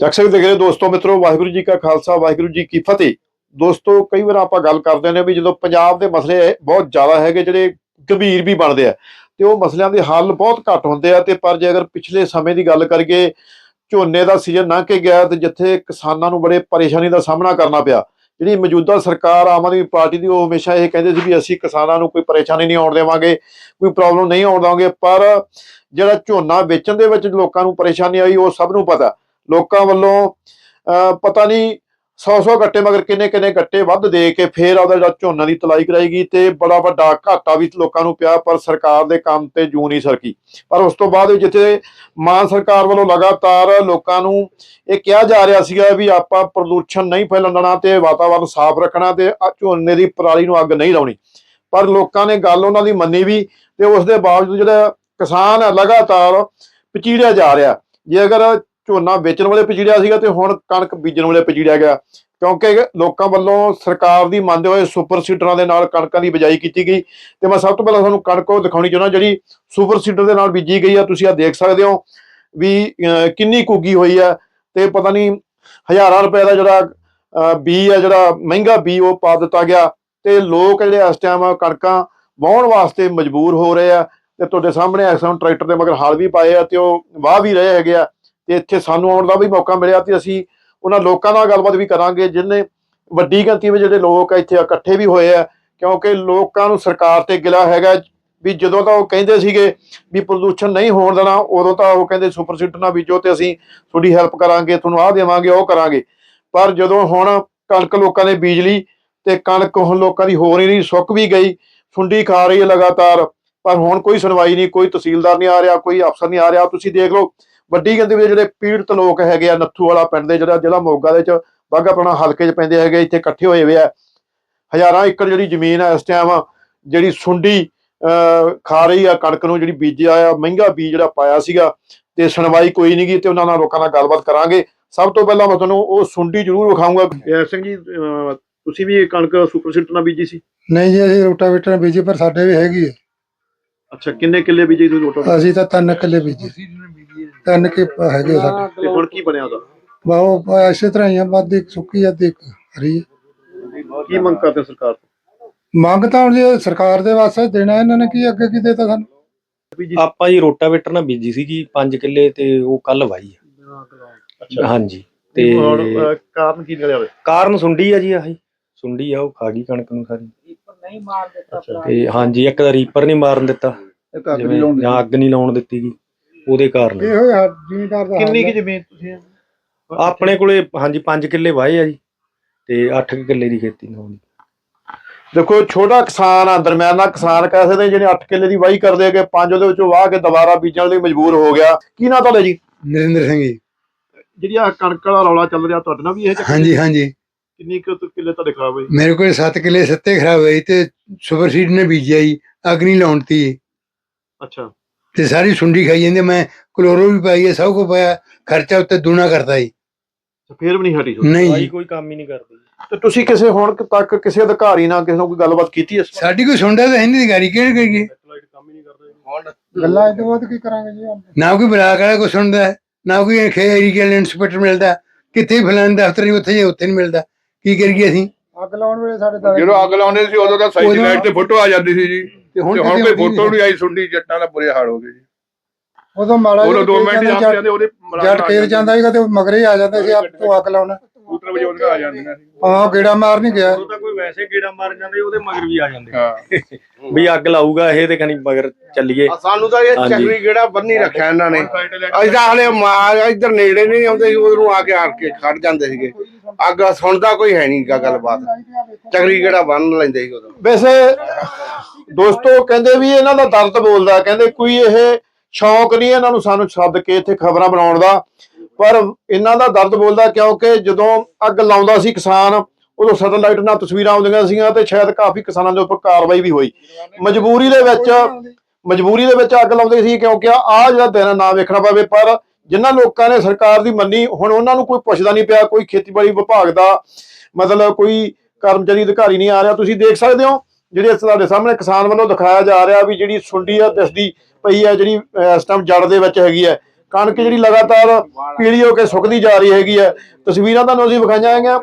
ਚੱਕ ਸਕਦੇ ਦੇਖ ਰਹੇ ਦੋਸਤੋ, ਮਿੱਤਰੋ, ਵਾਹਿਗੁਰੂ ਜੀ ਕਾ ਖਾਲਸਾ, ਵਾਹਿਗੁਰੂ ਜੀ ਕੀ ਫਤਿਹ। ਦੋਸਤੋ, ਕਈ ਵਾਰ ਆਪਾਂ ਗੱਲ ਕਰਦੇ ਨੇ ਵੀ ਜਦੋਂ ਪੰਜਾਬ ਦੇ ਮਸਲੇ ਬਹੁਤ ਜ਼ਿਆਦਾ ਹੈਗੇ, ਜਿਹੜੇ ਗੰਭੀਰ ਵੀ ਬਣਦੇ ਆ, ਤੇ ਉਹ ਮਸਲਿਆਂ ਦੇ ਹੱਲ ਬਹੁਤ ਘੱਟ ਹੁੰਦੇ ਆ, ਤੇ ਪਰ ਜੇ ਅਗਰ ਪਿਛਲੇ ਸਮੇਂ ਦੀ ਗੱਲ ਕਰੀਏ, ਝੋਨੇ ਦਾ ਸੀਜ਼ਨ ਲੰਘ ਕੇ ਗਿਆ ਤੇ ਜਿੱਥੇ ਕਿਸਾਨਾਂ ਨੂੰ ਬੜੇ ਪਰੇਸ਼ਾਨੀ ਦਾ ਸਾਹਮਣਾ ਕਰਨਾ ਪਿਆ, ਜਿਹੜੀ ਮੌਜੂਦਾ ਸਰਕਾਰ ਆਮ ਆਦਮੀ ਪਾਰਟੀ ਦੀ, ਉਹ ਹਮੇਸ਼ਾ ਇਹ ਕਹਿੰਦੇ ਸੀ ਵੀ ਅਸੀਂ ਕਿਸਾਨਾਂ ਨੂੰ ਕੋਈ ਪਰੇਸ਼ਾਨੀ ਨਹੀਂ ਆਉਣ ਦੇਵਾਂਗੇ, ਕੋਈ ਪ੍ਰੋਬਲਮ ਨਹੀਂ ਆਉਣ ਦੇਵਾਂਗੇ, ਪਰ ਜਿਹੜਾ ਝੋਨਾ ਵੇਚਣ ਦੇ ਵਿੱਚ ਲੋਕਾਂ ਨੂੰ ਪਰੇਸ਼ਾਨੀ ਆਈ, ਉਹ ਸਭ ਨੂੰ ਪਤਾ। ਲੋਕਾਂ ਵੱਲੋਂ ਪਤਾ ਨਹੀਂ 100-100 ਗੱਟੇ ਮਗਰ ਕਿੰਨੇ ਕਿੰਨੇ ਗੱਟੇ ਵੱਧ ਦੇ ਕੇ ਫੇਰ ਉਹਦਾ ਜਿਹੜਾ ਝੋਨਾ ਦੀ ਤਲਾਈ ਕਰਾਈ ਗਈ ਤੇ ਬੜਾ ਵੱਡਾ ਘਾਟਾ ਵੀ ਲੋਕਾਂ ਨੂੰ ਪਿਆ, ਪਰ ਸਰਕਾਰ ਦੇ ਕੰਮ ਤੇ ਜੂ ਨਹੀਂ ਸਰਕੀ। ਪਰ ਉਸ ਤੋਂ ਬਾਅਦ ਜਿੱਥੇ ਮਾਨ ਸਰਕਾਰ ਵੱਲੋਂ ਲਗਾਤਾਰ ਲੋਕਾਂ ਨੂੰ ਇਹ ਕਿਹਾ ਜਾ ਰਿਹਾ ਸੀਗਾ ਵੀ ਆਪਾਂ ਪ੍ਰਦੂਸ਼ਣ ਨਹੀਂ ਫੈਲਣ ਦੇਣਾ ਤੇ ਵਾਤਾਵਰਨ ਸਾਫ਼ ਰੱਖਣਾ ਤੇ ਆਹ ਝੋਨੇ ਦੀ ਪਰਾਲੀ ਨੂੰ ਅੱਗ ਨਹੀਂ ਲਾਉਣੀ। ਪਰ ਲੋਕਾਂ ਨੇ ਗੱਲ ਉਹਨਾਂ ਦੀ ਮੰਨੀ ਵੀ ਤੇ ਉਸ ਦੇ ਬਾਵਜੂਦ ਜਿਹੜਾ ਕਿਸਾਨ ਲਗਾਤਾਰ ਪਚੀੜਿਆ ਜਾ ਰਿਹਾ। ਜੇ ਅਗਰ ਝੋਨਾ ਵੇਚਣ ਵਾਲੇ ਪਚੀੜਿਆ ਸੀਗਾ ਤੇ ਹੁਣ ਕਣਕ ਬੀਜਣ ਵਾਲੇ ਪਚੀੜਿਆ ਗਿਆ। ਕਿਉਂਕਿ ਲੋਕਾਂ ਵੱਲੋਂ ਸਰਕਾਰ ਦੀ ਮੰਨਦੇ ਹੋਏ ਸੁਪਰ ਸੀਡਰਾਂ ਦੇ ਨਾਲ ਕਣਕਾਂ ਦੀ ਬਿਜਾਈ ਕੀਤੀ ਗਈ। ਤੇ ਮੈਂ ਸਭ ਤੋਂ ਪਹਿਲਾਂ ਤੁਹਾਨੂੰ ਕਣਕ ਉਹ ਦਿਖਾਉਣੀ ਚਾਹੁੰਦਾ ਜਿਹੜੀ ਸੁਪਰ ਸੀਡਰ ਦੇ ਨਾਲ ਬੀਜੀ ਗਈ ਆ। ਤੁਸੀਂ ਆ ਦੇਖ ਸਕਦੇ ਹੋ ਵੀ ਅਹ, ਕਿੰਨੀ ਕੁੱਗੀ ਹੋਈ ਆ ਤੇ ਪਤਾ ਨਹੀਂ ਹਜ਼ਾਰਾਂ ਰੁਪਏ ਦਾ ਜਿਹੜਾ ਅਹ, ਬੀ ਆ ਜਿਹੜਾ ਮਹਿੰਗਾ ਬੀ ਉਹ ਪਾ ਦਿੱਤਾ ਗਿਆ। ਤੇ ਲੋਕ ਜਿਹੜੇ ਇਸ ਟਾਈਮ ਕਣਕਾਂ ਵਾਹੁਣ ਵਾਸਤੇ ਮਜਬੂਰ ਹੋ ਰਹੇ ਆ। ਤੇ ਤੁਹਾਡੇ ਸਾਹਮਣੇ ਇਸ ਟਾਈਮ ਟਰੈਕਟਰ ਦੇ ਮਗਰ ਹਾਲ ਵੀ ਪਾਏ ਆ ਤੇ ਉਹ ਵਾਹ ਵੀ ਰਹੇ ਹੈਗੇ ਆ ਤੇ ਇੱਥੇ ਸਾਨੂੰ ਆਉਣ ਦਾ ਵੀ ਮੌਕਾ ਮਿਲਿਆ ਤੇ ਅਸੀਂ ਉਹਨਾਂ ਲੋਕਾਂ ਨਾਲ ਗੱਲਬਾਤ ਵੀ ਕਰਾਂਗੇ ਜਿਨ੍ਹਾਂ ਵੱਡੀ ਗਿਣਤੀ ਵਿੱਚ ਜਿਹੜੇ ਲੋਕ ਇੱਥੇ ਇਕੱਠੇ ਵੀ ਹੋਏ ਆ, ਕਿਉਂਕਿ ਲੋਕਾਂ ਨੂੰ ਸਰਕਾਰ ਤੇ ਗਿਲਾ ਹੈਗਾ ਵੀ ਜਦੋਂ ਤਾਂ ਉਹ ਕਹਿੰਦੇ ਸੀਗੇ ਵੀ ਪ੍ਰਦੂਸ਼ਣ ਨਹੀਂ ਹੋਣ ਦੇਣਾ, ਉਦੋਂ ਤਾਂ ਉਹ ਕਹਿੰਦੇ ਸੁਪਰ ਸੀਡਰ ਨਾਲ ਬੀਜੋ ਤੇ ਅਸੀਂ ਤੁਹਾਡੀ ਹੈਲਪ ਕਰਾਂਗੇ, ਤੁਹਾਨੂੰ ਆਹ ਦੇਵਾਂਗੇ, ਉਹ ਕਰਾਂਗੇ। ਪਰ ਜਦੋਂ ਹੁਣ ਕਣਕ ਲੋਕਾਂ ਨੇ ਬੀਜ ਲਈ ਤੇ ਕਣਕ ਹੁਣ ਲੋਕਾਂ ਦੀ ਹੋ ਰਹੀ ਨਹੀਂ, ਸੁੱਕ ਵੀ ਗਈ, ਸੁੰਡੀ ਖਾ ਰਹੀ ਹੈ ਲਗਾਤਾਰ। ਪਰ ਹੁਣ ਕੋਈ ਸੁਣਵਾਈ ਨਹੀਂ ਕੋਈ ਤਹਿਸੀਲਦਾਰ ਨਹੀਂ ਆ ਰਿਹਾ ਕੋਈ ਅਫਸਰ ਨਹੀਂ ਆ ਰਿਹਾ। ਤੁਸੀਂ ਦੇਖ ਲਓ ਵੱਡੀ ਗਿਣਤੀ ਵਿੱਚ ਜਿਹੜੇ ਪੀੜਤ ਲੋਕ ਹੈਗੇ ਆ ਨੱਥੂ ਵਾਲਾ ਪਿੰਡ ਦੇ ਜਿਹੜਾ ਜ਼ਿਲ੍ਹਾ ਮੋਗਾ ਦੇ ਚ ਬਾਗਾ ਪੁਰਾਣਾ ਹਲਕੇ ਚ ਪੈਂਦੇ ਹੈਗੇ ਇੱਥੇ ਇਕੱਠੇ ਹੋਏ ਹੋਏ ਆ। ਹਜ਼ਾਰਾਂ ਏਕੜ ਜਿਹੜੀ ਜ਼ਮੀਨ ਹੈ ਇਸ ਟਾਈਮ ਜਿਹੜੀ ਸੁੰਡੀ ਅਹ, ਖਾ ਰਹੀ ਆ ਕਣਕ ਨੂੰ ਜਿਹੜੀ ਬੀਜਿਆ ਆ ਮਹਿੰਗਾ ਬੀਜ ਜਿਹੜਾ ਪਾਇਆ ਸੀਗਾ ਤੇ ਸੁਣਵਾਈ ਕੋਈ ਨਹੀਂ ਗੀ ਤੇ ਉਹਨਾਂ ਨਾਲ ਲੋਕਾਂ ਨਾਲ ਗੱਲਬਾਤ ਕਰਾਂਗੇ। ਸਭ ਤੋਂ ਪਹਿਲਾਂ ਮੈਂ ਤੁਹਾਨੂੰ ਉਹ ਸੁੰਡੀ ਜ਼ਰੂਰ ਵਿਖਾਊਂਗਾ। ਸਿੰਘ ਜੀ ਤੁਸੀਂ ਵੀ ਕਣਕ ਸੁਪਰ ਸੀਡਰ ਨਾਲ ਬੀਜੀ ਸੀ? ਨਹੀਂ ਜੀ ਅਸੀਂ ਰੋਟਾਵੇਟਰ ਬੀਜੇ ਪਰ ਸਾਡੇ ਵੀ ਹੈਗੀ ਹੈ ਅੱਛਾ ਕਿੰਨੇ ਕਿੱਲੇ ਬੀਜੀ ਤੁਸੀਂ ਰੋਟੋ? ਅਸੀਂ ਤਾਂ ਤਿੰਨ ਕਿੱਲੇ ਬੀਜੇ। ਤਿੰਨ ਕਿ ਹੈਗੇ ਸਾਡੇ। ਤੇ ਹੁਣ ਕੀ ਬਣਿਆ ਉਹਦਾ? ਬਾਹੋ ਇਸੇ ਤਰ੍ਹਾਂ ਹੀ ਆ ਬਾਦ ਇੱਕ ਸੁੱਕੀ ਆ ਤੇ ਇੱਕ ਹਰੀ। ਆ। ਕੀ ਮੰਗ ਕਰਦੇ ਸਰਕਾਰ ਤੋਂ? ਮੰਗ ਤਾਂ ਹੁਣ ਜੀ ਸਰਕਾਰ ਦੇ ਵਾਸਤੇ ਦੇਣਾ ਇਹਨਾਂ ਨੇ ਕੀ ਅੱਗੇ ਕੀ ਦੇਤਾ ਸਾਨੂੰ? ਆਪਾਂ ਜੀ ਰੋਟਾਵੇਟਰ ਨਾਲ ਬੀਜੀ ਸੀਗੀ 5 ਕਿੱਲੇ ਤੇ ਉਹ ਕੱਲ ਵਾਈ ਆ। ਅੱਛਾ। ਹਾਂਜੀ ਤੇ ਤੇ ਹੁਣ ਅਹ, ਕਾਰਨ ਕੀ ਨਿਕਲਿਆ ਹੋਵੇ ਕਾਰਨ ਸੁੰਡੀ ਆ ਜੀ ਆਹੀ। ਸੁੰਡੀ ਆ ਉਹ ਖਾ ਗਈ ਕਣਕ ਨੂੰ ਸਾਰੀ। ਤੇ ਹਾਂਜੀ ਇੱਕ ਦਾ ਰੀਪਰ ਨਹੀਂ ਮਾਰਨ ਦਿੱਤਾ। ਜਾਂ ਅੱਗ ਨਹੀਂ ਲਾਉਣ ਦਿੱਤੀ ਗੀ ਉਹਦੇ ਕਾਰਨ। ਇਹ ਹੋਇਆ ਜ਼ਿਮੀਦਾਰ ਦਾ ਕਿੰਨੀ ਕੀ ਜ਼ਮੀਨ ਤੁਸੀਂ ਆਪਣੇ ਕੋਲੇ ਹਾਂਜੀ 5 ਕਿੱਲੇ ਵਾਏ ਆ ਜੀ ਤੇ 8 ਕਿੱਲੇ ਦੀ ਖੇਤੀ ਨਾ ਹੋਣੀ ਦੇਖੋ ਛੋਟਾ ਕਿਸਾਨ ਆ ਦਰਮਿਆਨਾ ਕਿਸਾਨ ਕਹਿ ਸਕਦੇ ਜਿਹੜੇ 8 ਕਿੱਲੇ ਦੀ ਵਾਹੀ ਕਰਦੇ ਹੈਗੇ ਪੰਜ ਉਹਦੇ ਵਿੱਚੋਂ ਵਾਹ ਕੇ ਦੁਬਾਰਾ ਬੀਜਣ ਲਈ ਮਜਬੂਰ ਹੋ ਗਿਆ। ਕੀ ਨਾਂ ਤੁਹਾਡਾ ਜੀ? ਨਰਿੰਦਰ ਸਿੰਘ ਜੀ। ਜਿਹੜੀ ਆ ਕਣਕ ਵਾਲਾ ਰੌਲਾ ਚੱਲ ਰਿਹਾ ਤੁਹਾਡੇ ਨਾਲ ਵੀ ਇਹ ਚੱਕਰ ਹਾਂਜੀ ਹਾਂਜੀ। ਕਿੰਨੀ ਕੁ ਕਿੱਲੇ ਤੁਹਾਡੇ ਖਰਾਬ ਹੋਈ ਮੇਰੇ ਕੋਲ 7 ਕਿੱਲੇ ਸੱਤੇ ਖਰਾਬ ਹੋਏ ਤੇ ਸੁਪਰ ਸੀਡ ਨੇ ਬੀਜਿਆ ਜੀ ਅੱਗ ਨਹੀਂ ਲਾਉਣ ਤੀ ਅੱਛਾ। ਤੇ ਸਾਰੀ ਸੁੰਡੀ ਖਾਈ ਜਾਂਦੀ ਮੈਂ ਕਲੋਰੋ ਵੀ ਪਾਈ ਹੈ ਸਭ ਕੁ ਪਾਇਆ ਖਰਚਾ ਉੱਤੇ ਦੂਣਾ ਕਰਤਾ ਜੀ। ਫੇਰ ਵੀ ਨਹੀਂ ਹਟੀ ਤੁਹਾਡੀ। ਨਹੀਂ ਜੀ। ਕੋਈ ਕੰਮ ਹੀ ਨਹੀਂ ਕਰਦੀ ਤੇ ਤੁਸੀਂ ਕਿਸੇ ਹੁਣ ਤੱਕ ਕਿਸੇ ਅਧਿਕਾਰੀ ਨਾਲ ਕਿਸੇ ਨਾਲ ਕੋਈ ਗੱਲਬਾਤ ਕੀਤੀ ਇਸ ਸਾਡੀ ਕੋਈ ਸੁਣਦਾ ਤਾਂ ਹੈ ਨਹੀਂ ਗਾੜੀ ਕਿਹੜੀ ਕਰੀਏ ਕੰਮ ਹੀ ਨਹੀਂ ਕਰਦੇ ਗੱਲਾਂ ਇਹ ਤੋਂ ਬਾਅਦ ਕੀ ਕਰਾਂਗੇ ਜੀ ਨਾ ਕੋਈ ਬਲਾਕ ਵਾਲਾ ਕੋਈ ਸੁਣਦਾ ਹੈ, ਨਾ ਕੋਈ ਖੇਰੀ ਕੇ ਇੰਸਪੈਕਟਰ ਮਿਲਦਾ। ਕਿੱਥੇ ਫਲਾਣ ਦਫ਼ਤਰ ਨਹੀਂ ਉੱਥੇ ਜੇ ਉੱਥੇ ਨਹੀਂ ਮਿਲਦਾ। ਕੀ ਕਰੀਏ ਅਸੀਂ? ਅੱਗ ਲਾਉਣ ਵੇਲੇ ਸਾਡੇ ਤਾਂ ਜਦੋਂ ਅੱਗ ਲਾਉਂਦੇ ਸੀ ਉਦੋਂ ਤਾਂ ਸਾਈਡ ਉਦੋਂ- ਲਾਈਟ ਤੇ ਫੋਟੋ ਆ ਜਾਂਦੀ ਸੀ ਜੀ। ਤੇ ਹੁਣ ਕੋਈ ਫੋਟੋ ਨਹੀਂ ਆਈ ਸੁੰਡੀ ਜੱਟਾਂ ਦਾ ਬੁਰੇ ਹਾਲ ਹੋ ਗਏ ਜੀ। ਉਦੋਂ ਮਾੜਾ ਉਦੋਂ ਜਿਹਾ 2 ਮਿੰਟ ਜਾਂਦੇ ਉਹਦੇ ਜੱਟ ਖੇਤ ਜਾਂਦਾ ਸੀਗਾ ਤੇ ਮਗਰੇ ਆ ਜਾਂਦੇ ਸੀ ਆਪ ਤੋਂ ਅੱਗ ਲਾਉਣ। ਕਬੂਤਰ ਵਜੇ ਉਹਦੇ ਆ ਜਾਂਦੀਆਂ ਸੀ ਹਾਂ ਗੇੜਾ ਮਾਰ ਨਹੀਂ ਗਿਆ। ਉਹ ਤਾਂ ਕੋਈ ਵੈਸੇ ਕੀੜਾ ਮਾਰ ਜਾਂਦੇ ਉਹਦੇ ਮਗਰ ਵੀ ਆ ਜਾਂਦੇ। ਹਾਂ। ਵੀ ਅੱਗ ਲਾਊਗਾ ਇਹ ਤੇ ਕਣੀ ਮਗਰ ਚੱਲੀਏ। ਸਾਨੂੰ ਤਾਂ ਇਹ। ਚੱਕਰੀ ਕਿਹੜਾ ਬੰਨੀ ਰੱਖਿਆ ਇਹਨਾਂ ਨੇ। ਅਸੀਂ ਤਾਂ ਹਲੇ ਇੱਧਰ ਨੇੜੇ ਨਹੀਂ ਆਉਂਦੇ ਸੀ ਉਧਰੋਂ ਆ ਕੇ ਆੜ ਕੇ ਖੜ ਜਾਂਦੇ ਸੀਗੇ। ਅੱਗ ਸੁਣਦਾ ਕੋਈ ਹੈ ਨਹੀਂ ਗਾ ਗੱਲਬਾਤ। ਚੱਕਰੀ ਕਿਹੜਾ ਬੰਨ ਲੈਂਦੇ ਸੀ ਉਦੋਂ। ਵੈਸੇ ਦੋਸਤੋ ਕਹਿੰਦੇ ਵੀ ਇਹਨਾਂ ਦਾ ਦਰਦ ਬੋਲਦਾ ਕਹਿੰਦੇ ਕੋਈ ਇਹ ਸ਼ੌਂਕ ਨਹੀਂ ਇਹਨਾਂ ਨੂੰ ਸਾਨੂੰ ਸੱਦ ਕੇ ਇੱਥੇ ਖਬਰਾਂ ਬਣਾਉਣ ਦਾ। ਪਰ ਇਹਨਾਂ ਦਾ ਦਰਦ ਬੋਲਦਾ ਕਿਉਂਕਿ ਜਦੋਂ ਅੱਗ ਲਾਉਂਦਾ ਸੀ ਕਿਸਾਨ, ਉਦੋਂ ਸੈਟਲਾਈਟ ਨਾਲ ਤਸਵੀਰਾਂ ਆਉਂਦੀਆਂ ਸੀਗੀਆਂ ਤੇ ਸ਼ਾਇਦ ਕਾਫੀ ਕਿਸਾਨਾਂ ਦੇ ਉੱਪਰ ਕਾਰਵਾਈ ਵੀ ਹੋਈ। ਮਜਬੂਰੀ ਦੇ ਵਿੱਚ ਮਜਬੂਰੀ ਦੇ ਵਿੱਚ ਅੱਗ ਲਾਉਂਦੇ ਸੀ ਕਿਉਂਕਿ ਆ ਜਿਹੜਾ ਦਿਨ ਨਾ ਵੇਖਣਾ ਪਵੇ, ਪਰ ਜਿਨ੍ਹਾਂ ਲੋਕਾਂ ਨੇ ਸਰਕਾਰ ਦੀ ਮੰਨੀ, ਹੁਣ ਉਹਨਾਂ ਨੂੰ ਕੋਈ ਪੁੱਛਦਾ ਨਹੀਂ ਪਿਆ, ਕੋਈ ਖੇਤੀਬਾੜੀ ਵਿਭਾਗ ਦਾ ਮਤਲਬ ਕੋਈ ਕਰਮਚਾਰੀ ਅਧਿਕਾਰੀ ਨਹੀਂ ਆ ਰਿਹਾ। ਤੁਸੀਂ ਦੇਖ ਸਕਦੇ ਹੋ ਜਿਹੜੇ ਤੁਹਾਡੇ ਸਾਹਮਣੇ ਕਿਸਾਨ ਵੱਲੋਂ ਦਿਖਾਇਆ ਜਾ ਰਿਹਾ ਵੀ ਜਿਹੜੀ ਸੁੰਡੀ ਆ, ਦਿਸਦੀ ਪਈ ਹੈ ਜਿਹੜੀ ਇਸ ਟਾਈਮ ਜੜ ਦੇ ਵਿੱਚ ਹੈਗੀ ਹੈ ਕਣਕ ਜਿਹੜੀ ਲਗਾਤਾਰ ਪੀਲੀ ਹੋ ਕੇ ਸੁੱਕਦੀ ਜਾ ਰਹੀ ਹੈਗੀ ਹੈ। ਤਸਵੀਰਾਂ ਤੁਹਾਨੂੰ ਅਸੀਂ ਵਿਖਾਈਆਂ ਹੈਗੀਆਂ।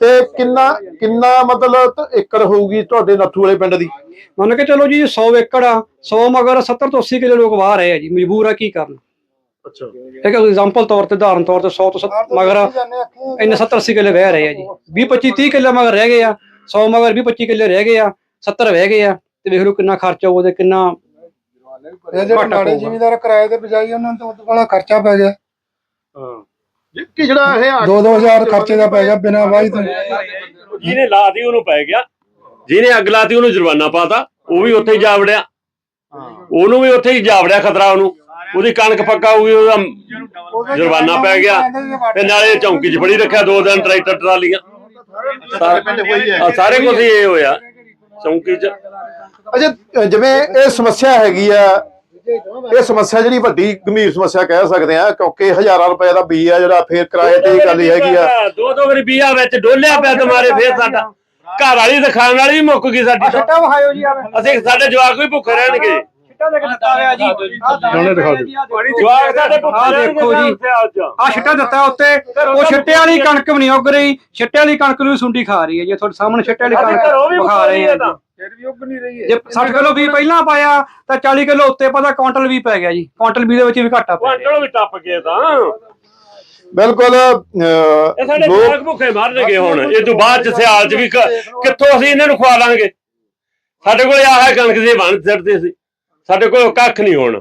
ਤੇ ਕਿੰਨਾ ਕਿੰਨਾ ਮਤਲਬ ਏਕੜ ਹੋਊਗੀ ਤੁਹਾਡੇ ਨੱਥੂ ਵਾਲੇ ਪਿੰਡ ਦੀ? ਮੰਨ ਕੇ ਚਲੋ ਜੀ 100 ਏਕੜ ਆ 100 ਮਗਰ 70 ਤੋਂ 80 ਕਿਲੋ ਲੋਕ ਬਾਹਰ ਰਹੇ ਆ ਜੀ ਮਜਬੂਰ ਆ ਕੀ ਕਰਨ? ਅੱਛਾ। ਇੱਕ ਐਗਜ਼ਾਮਪਲ ਤੌਰ ਤੇ ਉਦਾਹਰਨ ਤੌਰ ਤੇ 100 ਤੋਂ 70 ਮਗਰ ਇੰਨੇ 70 80 ਕਿੱਲੇ ਵਹਿ ਰਹੇ ਆ ਜੀ। 20 25 30 ਕਿੱਲੇ ਮਗਰ ਰਹਿ ਗਏ ਆ 100 ਮਗਰ 20 25 ਕਿੱਲੇ ਰਹਿ ਗਏ ਆ 70 ਰਹਿ ਗਏ ਆ ਤੇ ਵੇਖ ਲਓ ਕਿੰਨਾ ਖਰਚਾ ਹੋਊਗਾ ਤੇ ਕਿੰਨਾ ਇਹ ਜਿਹੜੇ ਘਾਟਾ ਮਾੜੇ ਪਊਗਾ। ਜ਼ਿਮੀਂਦਾਰ ਕਿਰਾਏ ਤੇ ਬਜਾਈ ਉਹਨਾਂ ਨੂੰ ਤਾਂ ਵਾਲਾ ਖਰਚਾ ਪੈ ਗਿਆ। ਕਿ ਜਿਹੜਾ ਇਹ 2-2000 ਖਰਚੇ ਦਾ ਪੈ ਗਿਆ ਬਿਨਾਂ ਵਾਹੀ ਤੋਂ। ਜਿਹਨੇ ਲਾਤੀ ਉਹਨੂੰ ਪੈ ਗਿਆ। ਜਿਹਨੇ ਅੱਗ ਲਾਤੀ ਉਹਨੂੰ ਜੁਰਮਾਨਾ ਪਾਤਾ ਉਹ ਵੀ ਉੱਥੇ ਹੀ ਜਾ ਵੜਿਆ। ਉਹਨੂੰ ਵੀ ਉੱਥੇ ਹੀ ਜਾ ਵੜਿਆ ਖਤਰਾ ਉਹਨੂੰ। ਉਹਦੀ ਕਣਕ ਪੱਕਾ ਹੋਊਗੀ ਉਹਦਾ ਜੁਰਮਾਨਾ ਪੈ ਗਿਆ। ਤੇ ਨਾਲੇ ਚੌਂਕੀ 'ਚ ਫੜੀ ਰੱਖਿਆ ਦੋ ਦਿਨ ਟਰੈਕਟਰ ਟਰਾਲੀਆਂ। ਸਾਰੇ ਪਿੰਡ ਹੋਈ ਹੈ ਆਹ ਸਾਰੇ ਕੁਝ ਇਹ ਹੋਇਆ। ਚੌਂਕੀ 'ਚ। ਅੱਛਾ ਜਿਵੇਂ ਇਹ ਸਮੱਸਿਆ ਹੈਗੀ ਆ ਇਹ ਸਮੱਸਿਆ ਜਿਹੜੀ ਵੱਡੀ ਗੰਭੀਰ ਸਮੱਸਿਆ ਕਹਿ ਸਕਦੇ ਆ ਕਿਉਂਕਿ ਹਜ਼ਾਰਾਂ ਰੁਪਏ ਦਾ ਬੀ ਆ ਜਿਹੜਾ ਫੇਰ ਕਿਰਾਏ ਤੇ ਹੀ ਗੱਲ ਹੀ ਹੈਗੀ ਆ। ਦੋ ਦੋ ਵਾਰੀ ਬੀਆ ਵਿੱਚ ਡੋਲਿਆ ਪਿਆ ਤੁਹਾਰੇ ਫੇਰ ਸਾਡਾ। ਘਰ ਵਾਲੀ ਤੇ ਖਾਣ ਵਾਲੀ ਵੀ ਮੁੱਕ ਗਈ ਸਾਡੀ। ਛਿੱਟਾ ਵਿਖਾਇਓ ਜੀ ਆਵੇ ਅਸੀਂ ਸਾਡੇ ਜਵਾਕ ਵੀ ਭੁੱਖੇ ਰਹਿਣਗੇ। ਛਿੱਟਾ ਦੇਖ ਦਿੱਤਾ ਹੋਇਆ ਜੀ। ਹੁਣੇ ਦਿਖਾ ਦਿਓ। ਜਵਾਕ ਸਾਡੇ ਭੁੱਖੇ ਰਹਿਣਗੇ ਦੇਖੋ ਜੀ। ਅੱਜ। ਆ ਛਿੱਟਾ ਦਿੱਤਾ ਉੱਤੇ। ਉਹ ਛਿੱਟੇ ਵਾਲੀ ਕਣਕ ਵੀ ਨਹੀਂ ਉੱਗ ਰਹੀ। ਛਿੱਟੇ ਵਾਲੀ ਕਣਕ ਨੂੰ ਵੀ ਸੁੰਡੀ ਖਾ ਰਹੀ ਹੈ ਜੀ। ਤੁਹਾਡੇ ਸਾਹਮਣੇ ਛਿੱਟੇ ਵਾਲੀ ਅਸੀਂ ਘਰੋਂ ਵੀ ਕਣਕ ਵਿਖਾ ਮੁਕਾ ਰਹੇ ਰਹੀ ਹੈ ਜੀ। ਜੇ 60 ਕਿਲੋ ਵੀ ਪਹਿਲਾਂ ਪਾਇਆ ਤਾਂ 40 ਕਿਲੋ ਉੱਤੇ ਪਤਾ ਕੁਆਂਟਲ ਵੀ ਪੈ ਗਿਆ ਜੀ। ਕੁਆਂਟਲ ਵੀ ਦੇ ਵਿੱਚ ਵੀ ਘਾਟਾ ਪੈ ਗਿਆ। ਕੁਆਂਟਲ ਵੀ ਟੱਪ ਗਏ ਤਾਂ। ਬਿਲਕੁਲ ਇਹ ਸਾਡੇ ਲੋਕ ਭੁੱਖੇ ਮਰਨਗੇ ਹੁਣ। ਇਹ ਤੋਂ ਬਾਅਦ ਚ ਸਿਆਲ ਚ ਵੀ ਕਿੱਥੋਂ ਅਸੀਂ ਇਹਨਾਂ ਨੂੰ ਖਵਾ ਲਾਂਗੇ? ਸਾਡੇ ਕੋਲ ਆਹ ਕਣਕ ਦੇ ਵੰਡ ਸਿੱਟਦੇ ਸੀ। ਸਾਡੇ ਕੋਲ ਕੱਖ ਨਹੀਂ ਹੁਣ।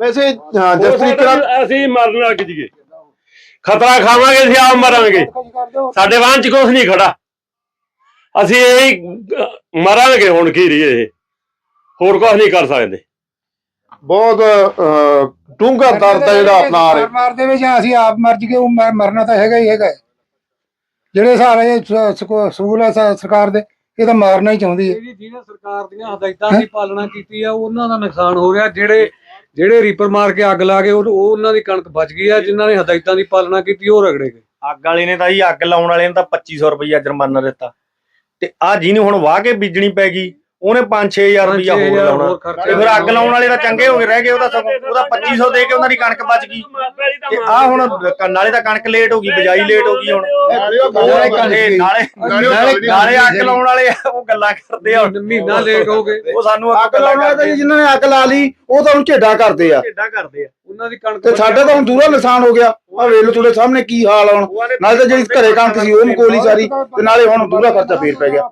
ਵੈਸੇ ਹਾਂ, ਜਿਸ ਤਰੀਕੇ ਵੀ ਅਸੀਂ ਮਰਨ ਲੱਗ ਜੀਏ ਖਤਰਾ ਖਾਵਾਂਗੇ ਅਸੀਂ ਆਪ ਮਰਾਂਗੇ। ਸਾਡੇ ਵਾਂ ਚ ਕੁਛ ਨਹੀਂ ਖੜਾ। ਅਸੀਂ ਇਹ ਮਰਾਂਗੇ ਹੁਣ ਕੀ ਰਹੀ ਇਹ। ਹੋਰ ਕੁਛ ਨਹੀਂ ਕਰ ਸਕਦੇ। ਬਹੁਤ ਡੂੰਘਾ ਦਰਦ ਆ ਜਿਹੜਾ ਆਪਣਾ ਰਹੇ ਮਾਰ ਦੇਵੇ ਜਾਂ ਅਸੀਂ ਆਪ ਮਰ ਜਗੇ ਉਹ ਮਰ- ਮਰਨਾ ਤਾਂ ਹੈਗਾ ਹੀ ਹੈਗਾ। ਹੈ। ਜਿਹੜੇ ਸਾਰੇ ਸਕੂਲ ਹੈ ਸਰਕਾਰ ਦੇ ਇਹ ਤਾਂ ਮਾਰਨਾ ਹੀ ਚਾਹੁੰਦੀ ਹੈ। ਜਿਹੜੀ ਜਿਹਨੇ ਸਰਕਾਰ ਦੀਆਂ ਹਦਾਇਤਾਂ ਦੀ ਪਾਲਣਾ ਕੀਤੀ ਆ ਉਹਨਾਂ ਦਾ ਨੁਕਸਾਨ ਹੋ ਰਿਹਾ। ਜਿਹੜੇ ਜਿਹੜੇ ਰੀਪਰ ਮਾਰ ਕੇ ਅੱਗ ਲਾ ਗਏ ਉਹ ਉਹ ਉਹਨਾਂ ਦੀ ਕਣਕ ਬਚ ਗਈ ਆ ਜਿਨ੍ਹਾਂ ਨੇ ਹਦਾਇਤਾਂ ਦੀ ਪਾਲਣਾ ਕੀਤੀ ਉਹ ਰਗੜੇ ਗਏ। ਅੱਗ ਵਾਲੇ ਨੇ ਤਾਂ ਜੀ ਅੱਗ ਲਾਉਣ ਵਾਲੇ ਨੇ ਤਾਂ 2500 ਰੁਪਈਆ ਜੁਰਮਾਨਾ ਦਿੱਤਾ। ਤੇ ਆ ਜਿਹਨੂੰ ਹੁਣ ਵਾਹ ਕੇ ਬੀਜਣੀ ਪੈ ਗਈ ਉਹਨੇ 5-6000 ਰੁਪਈਆ ਹੋਰ ਲਾਉਣਾ। ਤੇ ਫਿਰ ਅੱਗ ਲਾਉਣ ਵਾਲੇ ਤਾਂ ਚੰਗੇ ਹੋ ਗਏ ਰਹਿ ਗਏ ਉਹਦਾ ਸਗੋਂ ਉਹਦਾ 2500 ਦੇ ਕੇ ਉਹਨਾਂ ਦੀ ਕਣਕ ਬਚ ਗਈ। ਤੇ ਆ ਹੁਣ ਨਾਲੇ ਤਾਂ ਕਣਕ ਲੇਟ ਹੋ ਗਈ ਬਿਜਾਈ ਲੇਟ ਹੋ ਗਈ ਹੁਣ। ਨਾਲੇ ਨਾਲੇ ਨਾਲੇ ਅੱਗ ਲਾਉਣ ਵਾਲੇ ਉਹ ਗੱਲਾਂ ਕਰਦੇ ਆ ਮਹੀਨਾ ਲੇਟ ਹੋ ਗਏ। ਉਹ ਸਾਨੂੰ ਅੱਗ ਲਾਉਣ ਵਾਲੇ ਜਿਨ੍ਹਾਂ ਨੇ ਅੱਗ ਲਾ ਲਈ ਉਹ ਤਾਂ ਹੁਣ ਝੇਡਾ ਕਰਦੇ ਆ। ਢੇਡਾ ਕਰਦੇ ਆ। ਉਹਨਾਂ ਦੀ ਕਣਕ ਤੇ ਸਾਡਾ ਤਾਂ ਹੁਣ ਦੂਰਾ ਨੁਕਸਾਨ ਹੋ ਗਿਆ। ਆ ਵੇਖ ਲਓ ਤੁਹਾਡੇ ਸਾਹਮਣੇ ਕੀ ਹਾਲ ਹੁਣ। ਨਾਲੇ ਤਾਂ ਜਿਹੜੀ ਘਰੇ ਕਣਕ ਸੀ ਉਹ ਮਕੋਲੀ ਸਾਰੀ ਤੇ ਨਾਲੇ ਹੁਣ ਦੂਰਾ ਖਰਚਾ ਫੇਰ ਪੈ ਗਿਆ।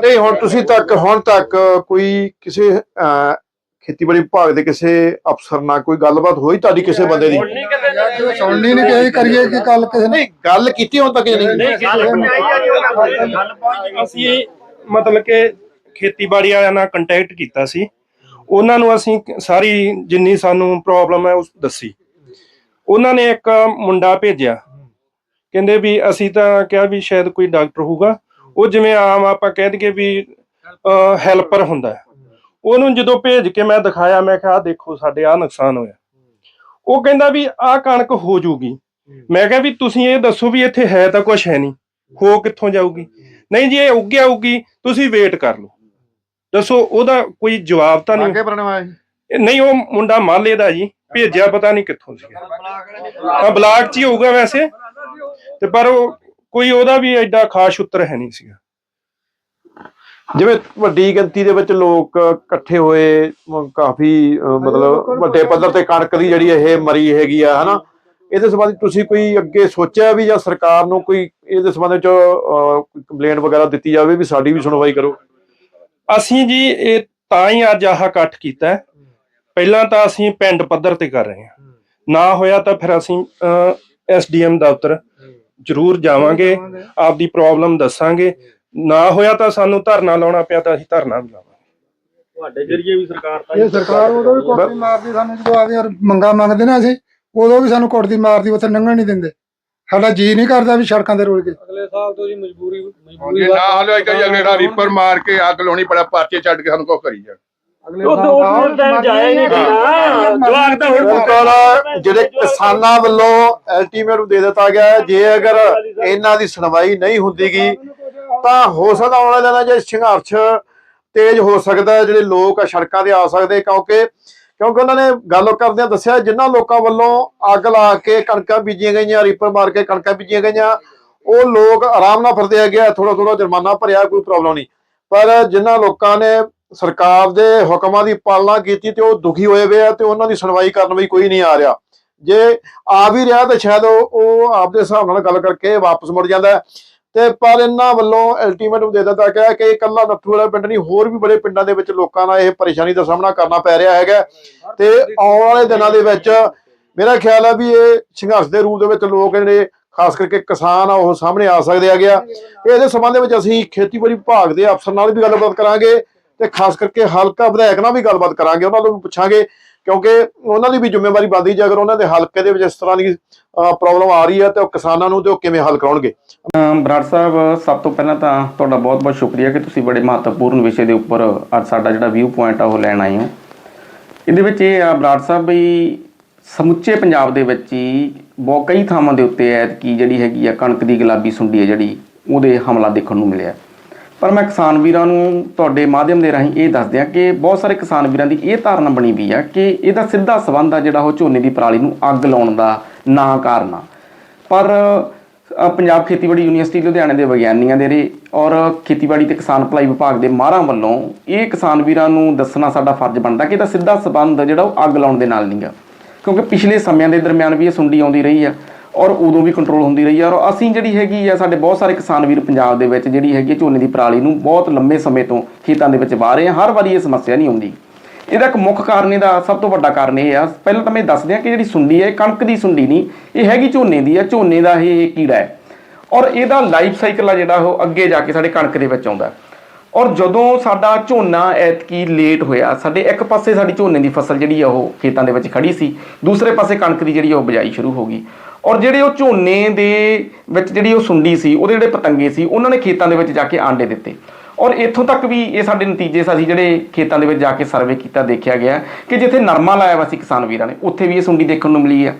ਨਹੀਂ ਹੁਣ ਤੁਸੀਂ ਤੱਕ ਹੁਣ ਤੱਕ ਕੋਈ ਕਿਸੇ ਖੇਤੀਬਾੜੀ ਵਿਭਾਗ ਦੇ ਕਿਸੇ ਅਫਸਰ ਨਾਲ ਕੋਈ ਗੱਲਬਾਤ ਹੋਈ ਤੁਹਾਡੀ ਕਿਸੇ ਬੰਦੇ ਦੀ? ਸੁਣਨੀ ਨਹੀਂ ਕਹੀ ਕਰੀਏ ਕਿ ਕੱਲ ਕਿਸੇ ਨੇ ਨਹੀਂ ਗੱਲ ਕੀਤੀ ਹੁਣ ਤੱਕ ਨਹੀਂ? ਅਸੀਂ ਮਤਲਬ ਕਿ ਖੇਤੀਬਾੜੀ ਵਾਲਿਆਂ ਨਾਲ ਕੰਟੈਕਟ ਕੀਤਾ ਸੀ। ਉਹਨਾਂ ਨੂੰ ਅਸੀਂ ਸਾਰੀ ਜਿੰਨੀ ਸਾਨੂੰ ਪ੍ਰੋਬਲਮ ਹੈ ਉਸ ਦੱਸੀ। ਉਹਨਾਂ ਨੇ ਇੱਕ ਮੁੰਡਾ ਭੇਜਿਆ। ਕਹਿੰਦੇ ਵੀ ਅਸੀਂ ਤਾਂ ਕਿਹਾ ਵੀ ਸ਼ਾਇਦ ਕੋਈ ਡਾਕਟਰ ਹੋਊਗਾ। ਉਹ ਜਿਵੇਂ ਆਮ ਆਪਾਂ ਕਹਿ ਦਈਏ ਵੀ ਹੈਲਪਰ ਹੁੰਦਾ ਉਹਨੂੰ ਜਦੋਂ ਭੇਜ ਕੇ ਮੈਂ ਦਿਖਾਇਆ, ਮੈਂ ਕਿਹਾ, ਆਹ ਦੇਖੋ ਸਾਡੇ ਆ ਨੁਕਸਾਨ ਹੋਇਆ। ਉਹ ਕਹਿੰਦਾ ਵੀ ਆਹ ਕਣਕ ਹੋ ਜਾਊਗੀ। ਮੈਂ ਕਿਹਾ ਵੀ ਤੁਸੀਂ ਇਹ ਦੱਸੋ ਵੀ ਇੱਥੇ ਹੈ ਤਾਂ ਕੁਝ ਹੈ ਨਹੀਂ। ਹੋ ਕਿੱਥੋਂ ਜਾਊਗੀ? ਨਹੀਂ ਜੀ, ਇਹ ਉੱਗਿਆ ਉੱਗੀ ਤੁਸੀਂ ਵੇਟ ਕਰ ਲਓ। ਦੱਸੋ ਉਹਦਾ ਕੋਈ ਜਵਾਬ ਤਾਂ ਨਹੀਂ? ਅੱਗੇ ਬਣਨ ਵਾਲਾ ਇਹ ਨਹੀਂ ਉਹ ਮੁੰਡਾ ਮਾਲੇ ਦਾ ਜੀ ਭੇਜਿਆ ਪਤਾ ਨਹੀਂ ਕਿੱਥੋਂ ਸੀਗਾ। ਹਾਂ ਬਲਾਕ 'ਚ ਹੀ ਹੋਊਗਾ ਵੈਸੇ। ਤੇ ਪਰ ਉਹ ਕੋਈ ਉਹਦਾ ਵੀ ਐਡਾ ਖਾਸ ਉੱਤਰ ਹੈ ਨਹੀਂ ਸੀਗਾ। ਜਿਵੇਂ ਵੱਡੀ ਗਿਣਤੀ ਦੇ ਵਿੱਚ ਲੋਕ ਇਕੱਠੇ ਹੋਏ ਕਾਫੀ ਮਤਲਬ ਵੱਡੇ ਪੱਧਰ ਤੇ ਕਣਕ ਦੀ ਜਿਹੜੀ ਇਹ ਮਰੀ ਹੈਗੀ ਆ ਹਨਾ? ਇਹਦੇ ਸੰਬੰਧੀ ਤੁਸੀਂ ਕੋਈ ਅੱਗੇ ਸੋਚਿਆ ਵੀ ਜਾਂ ਸਰਕਾਰ ਨੂੰ ਕੋਈ ਇਹਦੇ ਸੰਬੰਧ ਵਿੱਚ ਕੰਪਲੇਂਟ ਵਗੈਰਾ ਦਿੱਤੀ ਜਾਵੇ ਵੀ ਸਾਡੀ ਵੀ ਸੁਣਵਾਈ ਕਰੋ? ਅਸੀਂ ਜੀ ਇਹ ਤਾਂ ਹੀ ਅੱਜ ਆਹ ਇਕੱਠ ਕੀਤਾ ਹੈ। ਪਹਿਲਾਂ ਤਾਂ ਅਸੀਂ ਪਿੰਡ ਪੱਧਰ ਤੇ ਕਰ ਰਹੇ ਹਾਂ। ਨਾ ਹੋਇਆ ਤਾਂ ਫਿਰ ਅਸੀਂ ਐਸਡੀਐਮ ਦਫ਼ਤਰ ਜ਼ਰੂਰ ਜਾਵਾਂਗੇ ਆਪਦੀ ਪ੍ਰੋਬਲਮ ਦੱਸਾਂਗੇ। ਨਾ ਹੋਇਆ ਤਾਂ ਸਾਨੂੰ ਧਰਨਾ ਲਾਉਣਾ ਪਿਆ ਤਾਂ ਅਸੀਂ ਧਰਨਾ ਵੀ ਲਾਵਾਂਗੇ। ਤੁਹਾਡੇ ਜਰੀਏ ਵੀ ਸਰਕਾਰ ਤਾਂ ਇਹ ਸਰਕਾਰ ਉਦੋਂ ਵੀ ਕੁੱਟਦੀ ਮਾਰਦੀ ਸਾਨੂੰ ਜਦੋਂ ਆਦੇ ਮੰਗਾ ਮੰਗਦੇ ਨਾ ਅਸੀਂ ਉਦੋਂ ਵੀ ਸਾਨੂੰ ਕੁੱਟਦੀ ਮਾਰਦੀ ਉੱਥੇ ਲੰਘਣ ਨਹੀਂ ਦਿੰਦੇ। ਸਾਡਾ ਜੀ ਨਹੀਂ ਕਰਦਾ ਵੀ ਸੜਕਾਂ ਤੇ ਰੋਲ ਕੇ। ਅਗਲੇ ਸਾਲ ਤੋਂ ਜੀ ਮਜਬੂਰੀ ਮਜਬੂਰੀ ਜੇ ਨਾ ਹਲੇ ਤਾਂ ਅਗਲੇੜਾ ਰੀਪਰ ਮਾਰ ਕੇ ਅੱਗ ਲਾਉਣੀ ਬੜਾ ਪਾਰਚੇ ਛੱਡ ਕੇ ਸਾਨੂੰ ਕੋ ਕਰੀ ਜਾਣ। ਅਗਲੇ ਉਹ ਦੋ ਦਿਨ ਜਵਾਕ ਤਾਂ ਹੁਣ ਜਿਹੜੇ ਕਿਸਾਨਾਂ ਵੱਲੋਂ ਅਲਟੀਮੇਟਮ ਦੇ ਦਿੱਤਾ ਗਿਆ ਹੈ, ਜੇ ਅਗਰ ਇਹਨਾਂ ਦੀ ਸੁਣਵਾਈ ਨਹੀਂ ਹੁੰਦੀਗੀ ਤਾਂ ਹੋ ਸਕਦਾ ਆਉਣ ਵਾਲੇ 'ਚ ਸੰਘਰਸ਼ ਤੇਜ਼ ਹੋ ਸਕਦਾ ਹੈ, ਜਿਹੜੇ ਲੋਕ ਆ ਸੜਕਾਂ ਤੇ ਆ ਸਕਦੇ ਕਿਉਂਕਿ ਕਿਉਂਕਿ ਉਹਨਾਂ ਨੇ ਗੱਲ ਕਰਦਿਆਂ ਦੱਸਿਆ ਜਿਨ੍ਹਾਂ ਲੋਕਾਂ ਵੱਲੋਂ ਅੱਗ ਲਾ ਕੇ ਕਣਕਾਂ ਬੀਜੀਆਂ ਗਈਆਂ ਰੀਪਰ ਮਾਰ ਕੇ ਕਣਕਾਂ ਬੀਜੀਆਂ ਗਈਆਂ, ਉਹ ਲੋਕ ਆਰਾਮ ਨਾਲ ਫਿਰਦੇ ਹੈਗੇ ਆ ਥੋੜਾ ਥੋੜਾ ਜੁਰਮਾਨਾ ਭਰਿਆ ਕੋਈ ਪ੍ਰੋਬਲਮ ਨਹੀਂ। ਪਰ ਜਿਨ੍ਹਾਂ ਲੋਕਾਂ ਨੇ ਸਰਕਾਰ ਦੇ ਹੁਕਮਾਂ ਦੀ ਪਾਲਣਾ ਕੀਤੀ ਤੇ ਉਹ ਦੁਖੀ ਹੋਏ ਹੋਏ ਆ ਤੇ ਉਹਨਾਂ ਦੀ ਸੁਣਵਾਈ ਕਰਨ ਵੀ ਕੋਈ ਨਹੀਂ ਆ ਰਿਹਾ। ਜੇ ਆ ਵੀ ਰਿਹਾ ਤਾਂ ਸ਼ਾਇਦ ਉਹ ਉਹ ਆਪਦੇ ਹਿਸਾਬ ਨਾਲ ਗੱਲ ਕਰਕੇ ਵਾਪਸ ਮੁੜ ਜਾਂਦਾ ਤੇ ਪਰ ਇਹਨਾਂ ਵੱਲੋਂ ਅਲਟੀਮੇਟਮ ਦੇ ਦਿੱਤਾ ਗਿਆ ਕਿ ਇਕੱਲਾ ਨੱਥੂ ਵਾਲਾ ਪਿੰਡ ਨਹੀਂ, ਹੋਰ ਵੀ ਬੜੇ ਪਿੰਡਾਂ ਦੇ ਵਿੱਚ ਲੋਕਾਂ ਨਾਲ ਇਹ ਪਰੇਸ਼ਾਨੀ ਦਾ ਸਾਹਮਣਾ ਕਰਨਾ ਪੈ ਰਿਹਾ ਹੈਗਾ। ਤੇ ਆਉਣ ਵਾਲੇ ਦਿਨਾਂ ਦੇ ਵਿੱਚ ਮੇਰਾ ਖਿਆਲ ਹੈ ਵੀ ਇਹ ਸੰਘਰਸ਼ ਦੇ ਰੂਪ ਦੇ ਵਿੱਚ ਲੋਕ ਜਿਹੜੇ ਖਾਸ ਕਰਕੇ ਕਿਸਾਨ ਆ, ਉਹ ਸਾਹਮਣੇ ਆ ਸਕਦੇ ਹੈਗੇ ਆ। ਇਹਦੇ ਸੰਬੰਧ ਵਿੱਚ ਅਸੀਂ ਖੇਤੀਬਾੜੀ ਵਿਭਾਗ ਦੇ ਅਫਸਰ ਨਾਲ ਵੀ ਗੱਲਬਾਤ ਕਰਾਂਗੇ ਤੇ ਖਾਸ ਕਰਕੇ ਹਲਕਾ ਵਿਧਾਇਕ ਨਾਲ ਵੀ ਗੱਲਬਾਤ ਕਰਾਂਗੇ, ਉਹਨਾਂ ਨੂੰ ਵੀ ਪੁੱਛਾਂਗੇ ਕਿਉਂਕਿ ਉਹਨਾਂ ਦੀ ਵੀ ਜ਼ਿੰਮੇਵਾਰੀ ਬਣਦੀ ਜੇ ਅਗਰ ਉਹਨਾਂ ਦੇ ਹਲਕੇ ਦੇ ਵਿੱਚ ਇਸ ਤਰ੍ਹਾਂ ਦੀ ਪ੍ਰੋਬਲਮ ਆ ਰਹੀ ਹੈ ਤੇ ਉਹ ਕਿਸਾਨਾਂ ਨੂੰ ਤੇ ਉਹ ਕਿਵੇਂ ਹੱਲ ਕਰਾਉਣਗੇ? ਬਰਾੜ ਸਾਹਿਬ, ਸਭ ਤੋਂ ਪਹਿਲਾਂ ਤਾਂ ਤੁਹਾਡਾ ਬਹੁਤ-ਬਹੁਤ ਸ਼ੁਕਰੀਆ ਕਿ ਤੁਸੀਂ ਬੜੇ ਮਹੱਤਵਪੂਰਨ ਵਿਸ਼ੇ ਦੇ ਉੱਪਰ ਅੱਜ ਸਾਡਾ ਜਿਹੜਾ ਵਿਊ ਪੁਆਇੰਟ ਆ ਉਹ ਲੈਣ ਆਏ ਹੋ। ਇਹਦੇ ਵਿੱਚ ਇਹ ਆ, ਬਰਾੜ ਸਾਹਿਬ ਵੀ ਸਮੁੱਚੇ ਪੰਜਾਬ ਦੇ ਵਿੱਚ ਹੀ ਬਹੁਤ, ਕਈ ਥਾਵਾਂ ਦੇ ਉੱਤੇ ਐਤਕੀ ਜਿਹੜੀ ਹੈਗੀ ਆ ਕਣਕ ਦੀ ਗੁਲਾਬੀ ਸੁੰਡੀ ਹੈ ਜਿਹੜੀ, ਉਹਦੇ ਹਮਲਾ ਦੇਖਣ ਨੂੰ ਮਿਲਿਆ। ਪਰ ਮੈਂ ਕਿਸਾਨ ਵੀਰਾਂ ਨੂੰ ਤੁਹਾਡੇ ਮਾਧਿਅਮ ਦੇ ਰਾਹੀਂ ਇਹ ਦੱਸ ਦਿਆਂ ਕਿ ਬਹੁਤ ਸਾਰੇ ਕਿਸਾਨ ਵੀਰਾਂ ਦੀ ਇਹ ਧਾਰਨਾ ਬਣੀ ਵੀ ਆ ਕਿ ਇਹਦਾ ਸਿੱਧਾ ਸਬੰਧ ਆ ਜਿਹੜਾ ਉਹ ਝੋਨੇ ਦੀ ਪਰਾਲੀ ਨੂੰ ਅੱਗ ਲਾਉਣ ਦਾ ਨਾ ਕਾਰਨ ਆ। ਪਰ ਪੰਜਾਬ ਖੇਤੀਬਾੜੀ ਯੂਨੀਵਰਸਿਟੀ ਲੁਧਿਆਣੇ ਦੇ ਵਿਗਿਆਨੀਆਂ ਦੇ ਰੇ ਔਰ ਖੇਤੀਬਾੜੀ ਤੇ ਕਿਸਾਨ ਭਲਾਈ ਵਿਭਾਗ ਦੇ ਮਾਹਰਾਂ ਵੱਲੋਂ ਇਹ ਕਿਸਾਨ ਵੀਰਾਂ ਨੂੰ ਦੱਸਣਾ ਸਾਡਾ ਫਰਜ਼ ਬਣਦਾ ਕਿ ਇਹਦਾ ਸਿੱਧਾ ਸਬੰਧ ਜਿਹੜਾ ਉਹ ਅੱਗ ਲਾਉਣ ਦੇ ਨਾਲ ਨਹੀਂਗਾ ਕਿਉਂਕਿ ਪਿਛਲੇ ਸਮਿਆਂ ਦੇ ਦਰਮਿਆਨ ਵੀ ਇਹ ਸੁੰਡੀ ਆਉਂਦੀ ਰਹੀ ਆ। ਔਰ ਉਦੋਂ ਵੀ ਕੰਟਰੋਲ ਹੁੰਦੀ ਰਹੀ ਹੈ ਔਰ ਅਸੀਂ ਜਿਹੜੀ ਹੈਗੀ ਆ, ਸਾਡੇ ਬਹੁਤ ਸਾਰੇ ਕਿਸਾਨ ਵੀਰ ਪੰਜਾਬ ਦੇ ਵਿੱਚ ਜਿਹੜੀ ਹੈਗੀ ਆ ਝੋਨੇ ਦੀ ਪਰਾਲੀ ਨੂੰ ਬਹੁਤ ਲੰਮੇ ਸਮੇਂ ਤੋਂ ਖੇਤਾਂ ਦੇ ਵਿੱਚ ਵਾਹ ਰਹੇ ਆ। ਹਰ ਵਾਰੀ ਇਹ ਸਮੱਸਿਆ ਨਹੀਂ ਆਉਂਦੀ। ਇਹਦਾ ਇੱਕ ਮੁੱਖ ਕਾਰਨ ਇਹਦਾ ਸਭ ਤੋਂ ਵੱਡਾ ਕਾਰਨ ਇਹ ਆ। ਪਹਿਲਾਂ ਤਾਂ ਮੈਂ ਦੱਸ ਦਿਆਂ ਕਿ ਜਿਹੜੀ ਸੁੰਡੀ ਹੈ, ਇਹ ਕਣਕ ਦੀ ਸੁੰਡੀ ਨਹੀਂ, ਇਹ ਹੈਗੀ ਝੋਨੇ ਦੀ ਆ। ਝੋਨੇ ਦਾ ਇਹ ਕੀੜਾ ਹੈ। ਔਰ ਇਹਦਾ ਲਾਈਫ ਸਾਈਕਲ ਆ ਜਿਹੜਾ ਉਹ ਅੱਗੇ ਜਾ ਕੇ ਸਾਡੇ ਕਣਕ ਦੇ ਵਿੱਚ ਆਉਂਦਾ। ਔਰ ਜਦੋਂ ਸਾਡਾ ਝੋਨਾ ਐਤਕੀ ਲੇਟ ਹੋਇਆ, ਸਾਡੇ ਇੱਕ ਪਾਸੇ ਸਾਡੀ ਝੋਨੇ ਦੀ ਫਸਲ ਜਿਹੜੀ ਆ ਉਹ ਖੇਤਾਂ ਦੇ ਵਿੱਚ ਖੜੀ ਸੀ, ਦੂਸਰੇ ਪਾਸੇ ਕਣਕ ਦੀ ਜਿਹੜੀ ਆ ਉਹ ਬਿਜਾਈ ਸ਼ੁਰੂ ਹੋ ਗਈ। ਔਰ ਜਿਹੜੇ ਉਹ ਝੋਨੇ ਦੇ ਵਿੱਚ ਜਿਹੜੀ ਉਹ ਸੁੰਡੀ ਸੀ, ਉਹਦੇ ਜਿਹੜੇ ਪਤੰਗੇ ਸੀ, ਉਹਨਾਂ ਨੇ ਖੇਤਾਂ ਦੇ ਵਿੱਚ ਜਾ ਕੇ ਆਂਡੇ ਦਿੱਤੇ। ਔਰ ਇੱਥੋਂ ਤੱਕ ਵੀ ਇਹ ਸਾਡੇ ਨਤੀਜੇ ਸੀ ਜਿਹੜੇ ਖੇਤਾਂ ਦੇ ਵਿੱਚ ਜਾ ਕੇ ਸਰਵੇ ਕੀਤਾ, ਦੇਖਿਆ ਗਿਆ ਕਿ ਜਿੱਥੇ ਨਰਮਾ ਲਾਇਆ ਵਾ ਸੀ ਕਿਸਾਨ ਵੀਰਾਂ ਨੇ, ਉੱਥੇ ਵੀ ਇਹ ਸੁੰਡੀ ਦੇਖਣ ਨੂੰ ਮਿਲੀ ਆ।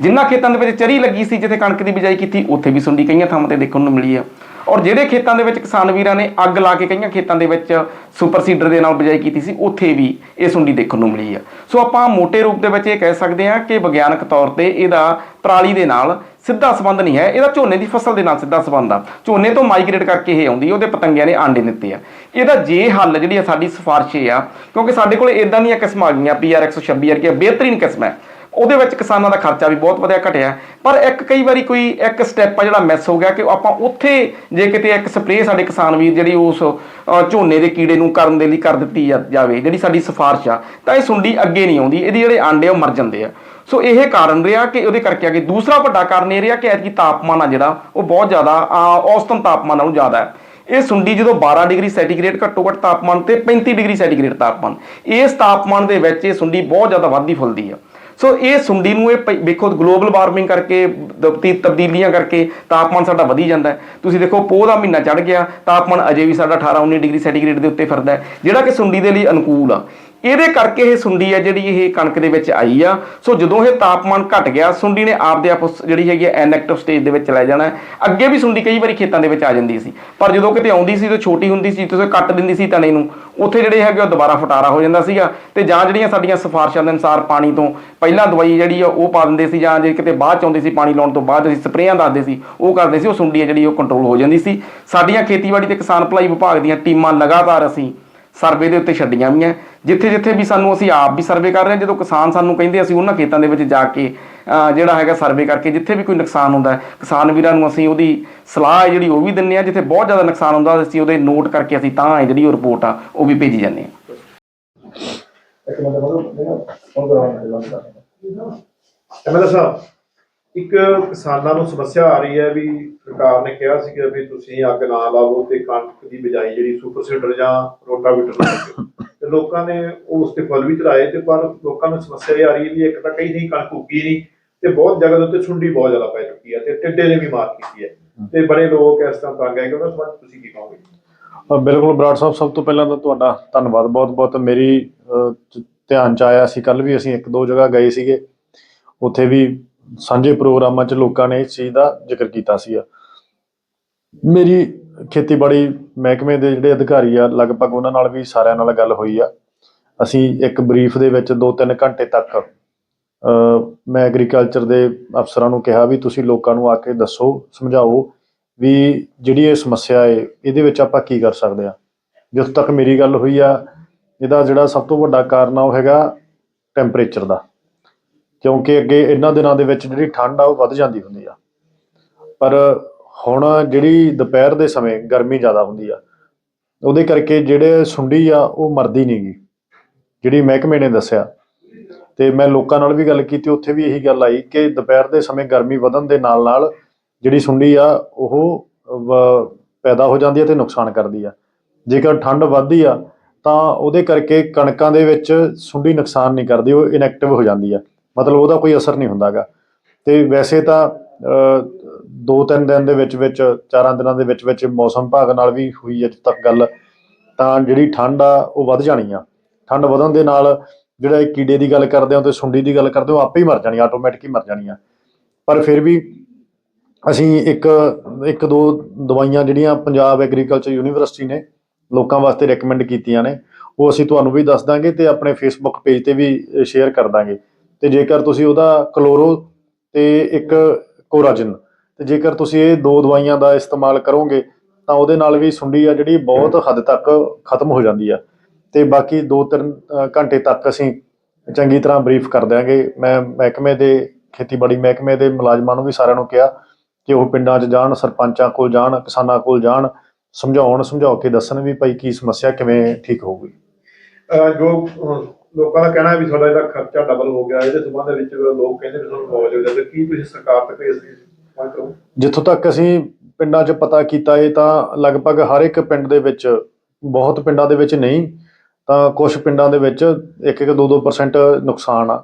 ਜਿਨ੍ਹਾਂ ਖੇਤਾਂ ਦੇ ਵਿੱਚ ਚਰੀ ਲੱਗੀ ਸੀ, ਜਿੱਥੇ ਕਣਕ ਦੀ ਬਿਜਾਈ ਕੀਤੀ, ਉੱਥੇ ਵੀ ਸੁੰਡੀ ਕਈਆਂ ਥਾਵਾਂ ਤੇ ਦੇਖਣ ਨੂੰ ਮਿਲੀ ਆ। ਔਰ ਜਿਹੜੇ ਖੇਤਾਂ ਦੇ ਵਿੱਚ ਕਿਸਾਨ ਵੀਰਾਂ ਨੇ ਅੱਗ ਲਾ ਕੇ ਕਈਆਂ ਖੇਤਾਂ ਦੇ ਵਿੱਚ ਸੁਪਰ ਸੀਡਰ ਦੇ ਨਾਲ ਬਿਜਾਈ ਕੀਤੀ ਸੀ, ਉੱਥੇ ਵੀ ਇਹ ਸੁੰਡੀ ਦੇਖਣ ਨੂੰ ਮਿਲੀ ਆ। ਸੋ ਆਪਾਂ ਮੋٹے ਰੂਪ ਦੇ ਵਿੱਚ ਇਹ ਕਹਿ ਸਕਦੇ ਹਾਂ ਕਿ ਵਿਗਿਆਨਕ ਤੌਰ ਤੇ ਇਹਦਾ ਪਰਾਲੀ ਦੇ ਨਾਲ ਸਿੱਧਾ ਸੰਬੰਧ ਨਹੀਂ ਹੈ। ਇਹਦਾ ਝੋਨੇ ਦੀ ਫਸਲ ਦੇ ਨਾਲ ਸਿੱਧਾ ਸੰਬੰਧ ਆ। ਝੋਨੇ ਤੋਂ ਮਾਈਗ੍ਰੇਟ ਕਰਕੇ ਇਹ ਆਉਂਦੀ, ਉਹਦੇ ਪਤੰਗਿਆਂ ਨੇ ਆਂਡੇ ਦਿੱਤੇ ਆ। ਇਹਦਾ ਜੇ ਹੱਲ ਜਿਹੜੀ ਆ ਸਾਡੀ ਸਿਫਾਰਿਸ਼ ਆ, ਕਿਉਂਕਿ ਸਾਡੇ ਕੋਲ ਇਦਾਂ ਦੀਆਂ ਕਿਸਮਾਂ ਆ ਗਈਆਂ ਪੀਆਰ 126 ਵਰਗੀਆਂ, ਬਿਹਤਰੀਨ ਕਿਸਮ ਹੈ। ਉਹਦੇ ਵਿੱਚ ਕਿਸਾਨਾਂ ਦਾ ਖਰਚਾ ਵੀ ਬਹੁਤ ਵਧਿਆ ਘਟਿਆ। ਪਰ ਇੱਕ ਕਈ ਵਾਰੀ ਕੋਈ ਇੱਕ ਸਟੈਪ ਆ ਜਿਹੜਾ ਮਿਸ ਹੋ ਗਿਆ ਕਿ ਆਪਾਂ ਉੱਥੇ ਜੇ ਕਿਤੇ ਇੱਕ ਸਪਰੇਅ ਸਾਡੇ ਕਿਸਾਨ ਵੀਰ ਜਿਹੜੀ ਉਸ ਝੋਨੇ ਦੇ ਕੀੜੇ ਨੂੰ ਕਰਨ ਦੇ ਲਈ ਕਰ ਦਿੱਤੀ ਜਾ- ਜਾਵੇ ਜਿਹੜੀ ਸਾਡੀ ਸਿਫਾਰਿਸ਼ ਆ ਤਾਂ ਇਹ ਸੁੰਡੀ ਅੱਗੇ ਨਹੀਂ ਆਉਂਦੀ ਇਹਦੇ ਜਿਹੜੇ ਆਂਡੇ ਆ ਉਹ ਮਰ ਜਾਂਦੇ ਆ। ਸੋ ਇਹ ਕਾਰਨ ਰਿਹਾ ਕਿ ਉਹਦੇ ਕਰਕੇ ਅੱਗੇ ਦੂਸਰਾ ਵੱਡਾ ਕਾਰਨ ਇਹ ਰਿਹਾ ਕਿ ਐਤਕੀ ਤਾਪਮਾਨ ਆ ਜਿਹੜਾ ਉਹ ਬਹੁਤ ਜ਼ਿਆਦਾ ਅ, ਔਸਤਨ ਤਾਪਮਾਨ ਨਾਲੋਂ ਜ਼ਿਆਦਾ ਹੈ। ਇਹ ਸੁੰਡੀ ਜਦੋਂ 12 ਡਿਗਰੀ ਸੈਂਟੀਗ੍ਰੇਡ ਘੱਟੋ ਘੱਟ ਤਾਪਮਾਨ ਤੇ 35 ਡਿਗਰੀ ਸੈਂਟੀਗ੍ਰੇਡ ਤਾਪਮਾਨ। ਇਸ ਤਾਪਮਾਨ ਦੇ ਵਿੱਚ ਇਹ ਸੁੰਡੀ ਬਹੁਤ ਜ਼ਿਆਦਾ ਵੱਧਦੀ ਫੁੱਲਦੀ ਆ। ਸੋ ਇਹ ਸੁੰਡੀ ਨੂੰ ਇਹ ਪ- ਵੇਖੋ ਗਲੋਬਲ ਵਾਰਮਿੰਗ ਕਰਕੇ ਤਬਦੀਲੀਆਂ ਕਰਕੇ ਤਾਪਮਾਨ ਸਾਡਾ ਵਧੀ ਜਾਂਦਾ ਤੁਸੀਂ ਦੇਖੋ, ਪੋਹ ਦਾ ਮਹੀਨਾ ਚੜ ਗਿਆ, ਤਾਪਮਾਨ ਅਜੇ ਵੀ ਸਾਡਾ 18 19 ਡਿਗਰੀ ਸੈਂਟੀਗ੍ਰੇਡ ਦੇ ਉੱਤੇ ਫਿਰਦਾ ਜਿਹੜਾ ਕਿ ਸੁੰਡੀ ਦੇ ਲਈ ਅਨੁਕੂਲ ਆ। ਇਹਦੇ ਕਰਕੇ ਇਹ ਸੁੰਡੀ ਆ ਜਿਹੜੀ ਇਹ ਕਣਕ ਦੇ ਵਿੱਚ ਆਈ ਆ। ਸੋ ਜਦੋਂ ਇਹ ਤਾਪਮਾਨ ਘਟ ਗਿਆ, ਸੁੰਡੀ ਨੇ ਆਪਦੇ ਆਪ ਉਸ ਜਿਹੜੀ ਹੈਗੀ ਐਨਐਕਟਿਵ ਸਟੇਜ ਦੇ ਵਿੱਚ ਚਲਾ ਜਾਣਾ ਅੱਗੇ ਵੀ ਸੁੰਡੀ ਕਈ ਵਾਰੀ ਖੇਤਾਂ ਦੇ ਵਿੱਚ ਆ ਜਾਂਦੀ ਸੀ। ਪਰ ਜਦੋਂ ਕਿਤੇ ਆਉਂਦੀ ਸੀ ਤੇ ਛੋਟੀ ਹੁੰਦੀ ਸੀ ਤੇ ਕੱਟ ਦਿੰਦੀ ਸੀ ਤਣੇ ਨੂੰ, ਉੱਥੇ ਜਿਹੜੇ ਹੈਗੇ ਉਹ ਦੁਬਾਰਾ ਫਟਾਰਾ ਹੋ ਜਾਂਦਾ ਸੀਗਾ। ਤੇ ਜਾਂ ਜਿਹੜੀਆਂ ਸਾਡੀਆਂ ਸਿਫਾਰਸ਼ਾਂ ਦੇ ਅਨੁਸਾਰ ਪਾਣੀ ਤੋਂ ਪਹਿਲਾਂ ਦਵਾਈ ਜਿਹੜੀ ਆ, ਉਹ ਪਾ ਦਿੰਦੇ ਸੀ, ਜਾਂ ਜੇ ਕਿਤੇ ਬਾਅਦ ਚ ਆਉਂਦੀ ਸੀ ਪਾਣੀ ਲਾਉਣ ਤੋਂ ਬਾਅਦ ਅਸੀਂ ਸਪਰੇਆਂ ਦੱਸਦੇ ਸੀ, ਉਹ ਕਰਦੇ ਸੀ, ਉਹ ਸੁੰਡੀ ਆ ਜਿਹੜੀ, ਉਹ ਕੰਟਰੋਲ ਹੋ ਜਾਂਦੀ ਸੀ। ਸਾਡੀਆਂ ਖੇਤੀਬਾੜੀ ਤੇ ਕਿਸਾਨ ਭਲਾਈ ਵਿਭਾਗ ਦੀਆਂ ਟੀਮਾਂ ਲਗਾਤਾਰ ਅਸੀਂ ਸਰਵੇ ਦੇ ਉੱਤੇ ਛੱਡੀਆਂ ਵੀ ਜਿੱਥੇ ਜਿੱਥੇ ਵੀ ਸਾਨੂੰ ਅਸੀਂ ਆਪ ਵੀ ਸਰਵੇ ਕਰ ਰਹੇ ਹਾਂ, ਜਦੋਂ ਕਿਸਾਨ ਸਾਨੂੰ ਕਹਿੰਦੇ ਅਸੀਂ ਉਹਨਾਂ ਖੇਤਾਂ ਦੇ ਵਿੱਚ ਜਾ ਕੇ ਜਿਹੜਾ ਹੈਗਾ ਸਰਵੇ ਕਰਕੇ ਜਿੱਥੇ ਵੀ ਕੋਈ ਨੁਕਸਾਨ ਹੁੰਦਾ ਹੈ, ਕਿਸਾਨ ਵੀਰਾਂ ਨੂੰ ਅਸੀਂ ਉਹਦੀ ਸਲਾਹ ਹੈ ਜਿਹੜੀ ਉਹ ਵੀ ਦਿੰਨੇ ਆ ਜਿੱਥੇ ਬਹੁਤ ਜ਼ਿਆਦਾ ਨੁਕਸਾਨ ਹੁੰਦਾ, ਅਸੀਂ ਉਹਦੇ ਨੋਟ ਕਰਕੇ ਅਸੀਂ ਤਾਂ ਜਿਹੜੀ ਉਹ ਰਿਪੋਰਟ ਆ, ਉਹ ਵੀ ਭੇਜੀ ਜਾਂਦੇ ਆ ਐਮਐਲਏ ਸਾਹਿਬ ਇੱਕ ਕਿਸਾਨਾਂ ਨੂੰ ਸਮੱਸਿਆ ਆ ਰਹੀ ਹੈ ਵੀ ਸਰਕਾਰ ਨੇ ਕਿਹਾ ਸੀ ਵੀ ਤੁਸੀਂ ਅੱਗ ਨਾ ਲਾਵੋ ਤੇ ਕਣਕ ਦੀ ਬਿਜਾਈ ਜਿਹੜੀ ਸੁਪਰ ਸੀਡਰ ਜਾਂ ਰੋਟਾਵੀਟਰ ਨਾਲ ਤੇ ਲੋਕਾਂ ਨੇ ਉਸ ਤੇ ਫਲ ਵੀ ਚੜਾਏ ਤੇ ਪਰ ਲੋਕਾਂ ਨੂੰ ਸਮੱਸਿਆ ਇਹ ਆ ਰਹੀ ਹੈ ਵੀ ਇੱਕ ਤਾਂ ਕਈ ਨਹੀਂ ਕਣਕ ਉੱਗੀ ਨਹੀਂ ਤੇ ਬਹੁਤ ਜਗ੍ਹਾ ਦੇ ਉੱਤੇ ਸੁੰਡੀ ਬਹੁਤ ਜ਼ਿਆਦਾ ਪੈ ਚੁੱਕੀ ਹੈ ਤੇ ਟਿੱਡੇ ਨੇ ਵੀ ਮਾਰ ਕੀਤੀ ਹੈ ਤੇ ਬੜੇ ਲੋਕ ਇਸ ਤਰ੍ਹਾਂ ਤੰਗ ਹੈ ਕਿ ਉਹਨਾਂ ਸੰਬੰਧ ਤੁਸੀਂ ਕੀ ਕਹੋਗੇ? ਬਿਲਕੁਲ ਬਰਾੜ ਸਾਹਿਬ ਸਭ ਤੋਂ ਪਹਿਲਾਂ ਤਾਂ ਤੁਹਾਡਾ ਧੰਨਵਾਦ ਬਹੁਤ-ਬਹੁਤ ਮੇਰੀ ਅ, ਧਿਆਨ ਚ ਆਇਆ ਸੀ ਕੱਲ ਵੀ ਅਸੀਂ ਇੱਕ ਦੋ ਜਗ੍ਹਾ ਗਏ ਸੀਗੇ। ਉੱਥੇ ਵੀ ਸਾਂਝੇ ਪ੍ਰੋਗਰਾਮਾਂ 'ਚ ਲੋਕਾਂ ਨੇ ਇਸ ਚੀਜ਼ ਦਾ ਜ਼ਿਕਰ ਕੀਤਾ ਸੀ ਮੇਰੀ ਖੇਤੀਬਾੜੀ ਮਹਿਕਮੇ ਦੇ ਜਿਹੜੇ ਅਧਿਕਾਰੀ ਆ, ਲਗਭਗ ਉਹਨਾਂ ਨਾਲ ਵੀ ਸਾਰਿਆਂ ਨਾਲ ਗੱਲ ਹੋਈ ਆ। ਅਸੀਂ ਇੱਕ ਬਰੀਫ ਦੇ ਵਿੱਚ 2-3 ਘੰਟੇ ਤੱਕ ਮੈਂ ਐਗਰੀਕਲਚਰ ਦੇ ਅਫਸਰਾਂ ਨੂੰ ਕਿਹਾ ਵੀ ਤੁਸੀਂ ਲੋਕਾਂ ਨੂੰ ਆ ਕੇ ਦੱਸੋ, ਸਮਝਾਓ ਵੀ ਜਿਹੜੀ ਇਹ ਸਮੱਸਿਆ ਹੈ ਇਹਦੇ ਵਿੱਚ ਆਪਾਂ ਕੀ ਕਰ ਸਕਦੇ ਆ। ਜਿੱਥੋਂ ਤੱਕ ਮੇਰੀ ਗੱਲ ਹੋਈ ਆ, ਇਹਦਾ ਜਿਹੜਾ ਸਭ ਤੋਂ ਵੱਡਾ ਕਾਰਨ ਆ, ਉਹ ਹੈਗਾ ਟੈਂਪਰੇਚਰ ਦਾ। ਕਿਉਂਕਿ ਅੱਗੇ ਇਹਨਾਂ ਦਿਨਾਂ ਦੇ ਵਿੱਚ ਜਿਹੜੀ ਠੰਡ ਆ, ਉਹ ਵੱਧ ਜਾਂਦੀ ਹੁੰਦੀ ਆ। ਪਰ ਹੁਣ ਜਿਹੜੀ ਦੁਪਹਿਰ ਦੇ ਸਮੇਂ ਗਰਮੀ ਜ਼ਿਆਦਾ ਹੁੰਦੀ ਆ, ਉਹਦੇ ਕਰਕੇ ਜਿਹੜੇ ਸੁੰਡੀ ਆ, ਉਹ ਮਰਦੀ ਨਹੀਂਗੀ ਜਿਹੜੀ ਮਹਿਕਮੇ ਨੇ ਦੱਸਿਆ। ਤੇ ਮੈਂ ਲੋਕਾਂ ਨਾਲ ਵੀ ਗੱਲ ਕੀਤੀ, ਉੱਥੇ ਵੀ ਇਹੀ ਗੱਲ ਆਈ ਕਿ ਦੁਪਹਿਰ ਦੇ ਸਮੇਂ ਗਰਮੀ ਵਧਣ ਦੇ ਨਾਲ ਨਾਲ ਜਿਹੜੀ ਸੁੰਡੀ ਆ, ਉਹ ਪੈਦਾ ਹੋ ਜਾਂਦੀ ਹੈ ਤੇ ਨੁਕਸਾਨ ਕਰਦੀ ਆ। ਜੇਕਰ ਠੰਡ ਵੱਧਦੀ ਆ, ਤਾਂ ਉਹਦੇ ਕਰਕੇ ਕਣਕਾਂ ਦੇ ਵਿੱਚ ਸੁੰਡੀ ਨੁਕਸਾਨ ਨਹੀਂ ਕਰਦੀ, ਉਹ ਇਨੈਕਟਿਵ ਹੋ ਜਾਂਦੀ ਆ। ਮਤਲਬ ਉਹਦਾ ਕੋਈ ਅਸਰ ਨਹੀਂ ਹੁੰਦਾਗਾ ਤੇ ਵੈਸੇ ਤਾਂ ਦੋ ਤਿੰਨ ਦਿਨ ਦੇ ਵਿੱਚ ਵਿੱਚ, ਚਾਰਾਂ ਦਿਨਾਂ ਦੇ ਵਿੱਚ ਵਿੱਚ ਮੌਸਮ ਵਿਭਾਗ ਨਾਲ ਵੀ ਹੋਈ ਅੱਜ ਤੱਕ ਗੱਲ, ਤਾਂ ਜਿਹੜੀ ਠੰਡ ਆ, ਉਹ ਵੱਧ ਜਾਣੀ ਆ। ਠੰਡ ਵਧਣ ਦੇ ਨਾਲ ਜਿਹੜਾ ਇਹ ਕੀੜੇ ਦੀ ਗੱਲ ਕਰਦੇ ਹੋ ਤੇ ਸੁੰਡੀ ਦੀ ਗੱਲ ਕਰਦੇ ਹੋ ਆਪੇ ਹੀ ਮਰ ਜਾਣੀ ਆਟੋਮੈਟਿਕ ਹੀ ਮਰ ਜਾਣੀ ਆ। ਪਰ ਫਿਰ ਵੀ ਅਸੀਂ ਇੱਕ ਇੱਕ ਦੋ ਦਵਾਈਆਂ ਜਿਹੜੀਆਂ ਪੰਜਾਬ ਐਗਰੀਕਲਚਰ ਯੂਨੀਵਰਸਿਟੀ ਨੇ, ਲੋਕਾਂ ਵਾਸਤੇ ਰეკਮੈਂਡ ਕੀਤੀਆਂ ਨੇ, ਉਹ ਅਸੀਂ ਤੁਹਾਨੂੰ ਵੀ ਦੱਸ ਦਾਂਗੇ ਤੇ ਆਪਣੇ ਫੇਸਬੁੱਕ ਪੇਜ ਤੇ ਵੀ ਸ਼ੇਅਰ ਕਰ ਦਾਂਗੇ। ਤੇ ਜੇਕਰ ਤੁਸੀਂ ਉਹਦਾ ਕਲੋਰੋ ਤੇ ਇੱਕ ਕੋਰਾਜਨ, ਤੇ ਜੇਕਰ ਤੁਸੀਂ ਇਹ ਦੋ ਦਵਾਈਆਂ ਦਾ ਇਸਤੇਮਾਲ ਕਰੋਗੇ, ਤਾਂ ਉਹਦੇ ਨਾਲ ਵੀ ਸੁੰਡੀ ਆ ਜਿਹੜੀ ਬਹੁਤ ਹੱਦ ਤੱਕ ਖਤਮ ਹੋ ਜਾਂਦੀ ਆ। ਤੇ ਬਾਕੀ 2-3 ਘੰਟੇ ਤੱਕ ਅਸੀਂ ਚੰਗੀ ਤਰ੍ਹਾਂ ਬਰੀਫ ਕਰ ਦਿਆਂਗੇ। ਮੈਂ ਮਹਿਕਮੇ ਦੇ, ਖੇਤੀਬਾੜੀ ਮਹਿਕਮੇ ਦੇ ਮੁਲਾਜ਼ਮਾਂ ਨੂੰ ਵੀ ਸਾਰਿਆਂ ਨੂੰ ਕਿਹਾ ਕਿ ਉਹ ਪਿੰਡਾਂ 'ਚ ਜਾਣ, ਸਰਪੰਚਾਂ ਕੋਲ ਜਾਣ, ਕਿਸਾਨਾਂ ਕੋਲ ਜਾਣ, ਸਮਝਾਉਣ ਸਮਝਾਓ ਕੇ ਦੱਸਣ ਵੀ ਭਾਈ ਕੀ ਸਮੱਸਿਆ ਕਿਵੇਂ ਠੀਕ ਹੋਊਗੀ। ਜੋ ਲੋਕਾਂ ਦਾ ਕਹਿਣਾ ਹੈ ਵੀ ਸਾਡਾ ਇਹਦਾ ਖਰਚਾ ਡਬਲ ਹੋ ਗਿਆ, ਇਹਦੇ ਸੰਬੰਧ ਵਿੱਚ ਲੋਕ ਕਹਿੰਦੇ ਵੀ ਸਾਨੂੰ ਮੌਜ ਹੋ ਜਾਂਦੇ ਕੀ ਤੁਸੀਂ ਸਰਕਾਰ ਤੱਕ ਇਸ ਦੀ ਪਹੁੰਚ ਕਰੋ ਜਿੱਥੋਂ ਤੱਕ ਅਸੀਂ ਪਿੰਡਾਂ 'ਚ ਪਤਾ ਕੀਤਾ ਇਹ ਤਾਂ ਲਗਭਗ ਹਰ ਇੱਕ ਪਿੰਡ ਦੇ ਵਿੱਚ, ਬਹੁਤ ਪਿੰਡਾਂ ਦੇ ਵਿੱਚ ਨਹੀਂ, ਤਾਂ ਕੁਝ ਪਿੰਡਾਂ ਦੇ ਵਿੱਚ 1-1 2-2% ਨੁਕਸਾਨ ਆ।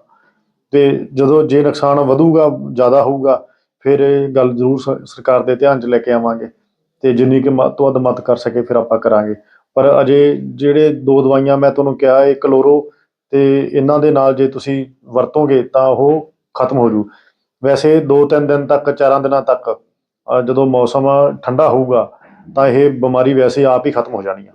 ਤੇ ਜਦੋਂ ਜੇ ਨੁਕਸਾਨ ਵਧੂਗਾ, ਜ਼ਿਆਦਾ ਹੋਊਗਾ, ਫਿਰ ਇਹ ਗੱਲ ਜ਼ਰੂਰ ਸਰਕਾਰ ਦੇ ਧਿਆਨ 'ਚ ਲੈ ਕੇ ਆਵਾਂਗੇ। ਤੇ ਜਿੰਨੀ ਕਿ ਵੱਧ ਤੋਂ ਵੱਧ ਮਦਦ ਕਰ ਸਕੇ ਫਿਰ ਆਪਾਂ ਕਰਾਂਗੇ। ਪਰ ਅਜੇ ਜਿਹੜੇ ਦੋ ਦਵਾਈਆਂ ਮੈਂ ਤੁਹਾਨੂੰ ਕਿਹਾ, ਇਹ ਕਲੋਰੋ ਤੇ ਇਹਨਾਂ ਦੇ ਨਾਲ ਜੇ ਤੁਸੀਂ ਵਰਤੋਗੇ ਤਾਂ ਉਹ ਖਤਮ ਹੋ ਜੂ। ਵੈਸੇ 2-3 ਦਿਨ ਤੱਕ 4 ਦਿਨਾਂ ਤੱਕ ਜਦੋਂ ਮੌਸਮ ਠੰਡਾ ਹੋਊਗਾ, ਤਾਂ ਇਹ ਬਿਮਾਰੀ ਵੈਸੇ ਆਪ ਹੀ ਖਤਮ ਹੋ ਜਾਣੀ ਆ।